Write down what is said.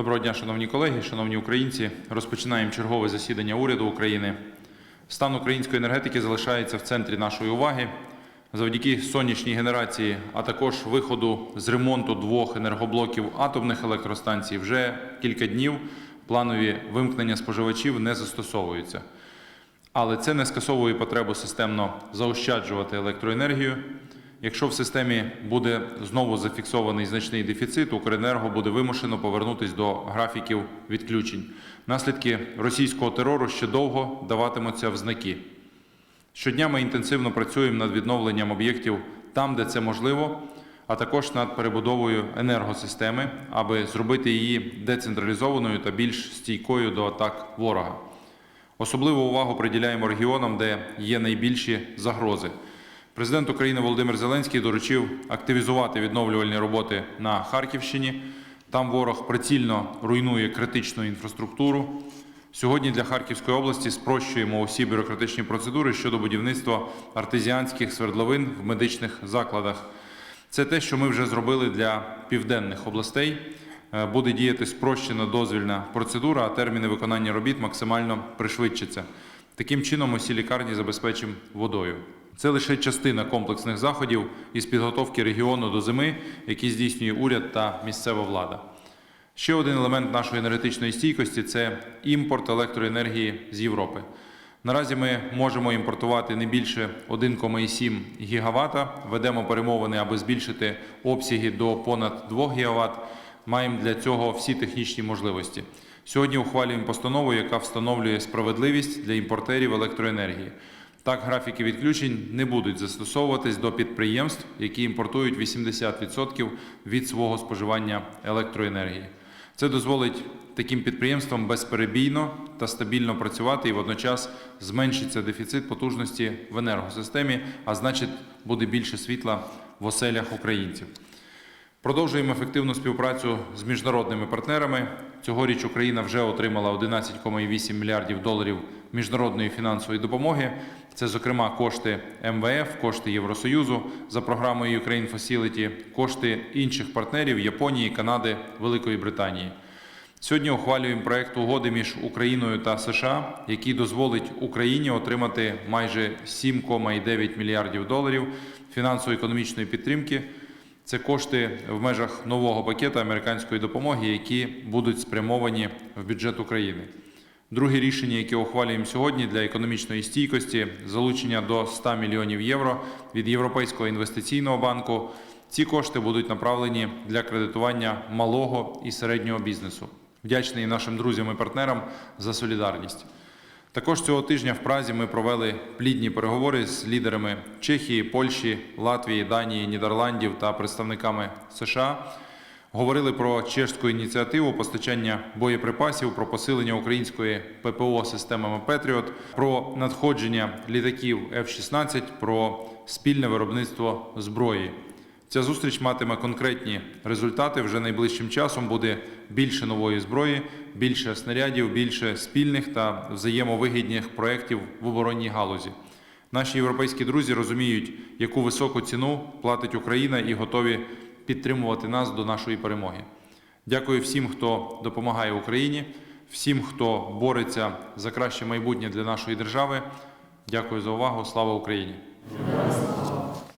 Доброго дня, шановні колеги, шановні українці. Розпочинаємо чергове засідання уряду України. Стан української енергетики залишається в центрі нашої уваги. Завдяки сонячній генерації, а також виходу з ремонту двох енергоблоків атомних електростанцій, вже кілька днів планові вимкнення споживачів не застосовуються. Але це не скасовує потребу системно заощаджувати електроенергію. Якщо в системі буде знову зафіксований значний дефіцит, Укренерго буде вимушено повернутися до графіків відключень. Наслідки російського терору ще довго даватимуться в знаки. Щодня ми інтенсивно працюємо над відновленням об'єктів там, де це можливо, а також над перебудовою енергосистеми, аби зробити її децентралізованою та більш стійкою до атак ворога. Особливу увагу приділяємо регіонам, де є найбільші загрози. Президент України Володимир Зеленський доручив активізувати відновлювальні роботи на Харківщині. Там ворог прицільно руйнує критичну інфраструктуру. Сьогодні для Харківської області спрощуємо усі бюрократичні процедури щодо будівництва артезіанських свердловин в медичних закладах. Це те, що ми вже зробили для південних областей. Е, Буде діяти спрощена дозвільна процедура, а терміни виконання робіт максимально пришвидшаться. Таким чином, усі лікарні забезпечимо водою. Це лише частина комплексних заходів із підготовки регіону до зими, які здійснює уряд та місцева влада. Ще один елемент нашої енергетичної стійкості це імпорт електроенергії з Європи. Наразі ми можемо імпортувати не більше 1,7 гігавата. Ведемо перемовини, аби збільшити обсяги до понад 2 гігават. Маємо для цього всі технічні можливості. Сьогодні ухвалюємо постанову, яка встановлює справедливість для імпортерів електроенергії. Так, графіки відключень не будуть застосовуватись до підприємств, які імпортують 80% від свого споживання електроенергії. Це дозволить таким підприємствам безперебійно та стабільно працювати і водночас зменшиться дефіцит потужності в енергосистемі, а значить буде більше світла в оселях українців. Продовжуємо ефективну співпрацю з міжнародними партнерами. Цьогоріч Україна вже отримала 11,8 мільярдів доларів міжнародної фінансової допомоги. Це, зокрема, кошти МВФ, кошти Євросоюзу за програмою Ukraine Facility, кошти інших партнерів Японії, Канади, Великої Британії. Сьогодні ухвалюємо проект угоди між Україною та США, який дозволить Україні отримати майже 7,9 мільярдів доларів фінансово-економічної підтримки. Це кошти в межах нового пакету американської допомоги, які будуть спрямовані в бюджет України. Друге рішення, яке ухвалюємо сьогодні для економічної стійкості, залучення до 100 мільйонів євро від Європейського інвестиційного банку. Ці кошти будуть направлені для кредитування малого і середнього бізнесу. Вдячний нашим друзям і партнерам за солідарність. Також цього тижня в Празі ми провели плідні переговори з лідерами Чехії, Польщі, Латвії, Данії, Нідерландів та представниками США. Говорили про чешську ініціативу постачання боєприпасів, про посилення української ППО системами Петріот, про надходження літаків F-16, про спільне виробництво зброї. Ця зустріч матиме конкретні результати. Вже найближчим часом буде більше нової зброї, більше снарядів, більше спільних та взаємовигідних проєктів в оборонній галузі. Наші європейські друзі розуміють, яку високу ціну платить Україна і готові підтримувати нас до нашої перемоги. Дякую всім, хто допомагає Україні, всім, хто бореться за краще майбутнє для нашої держави. Дякую за увагу. Слава Україні!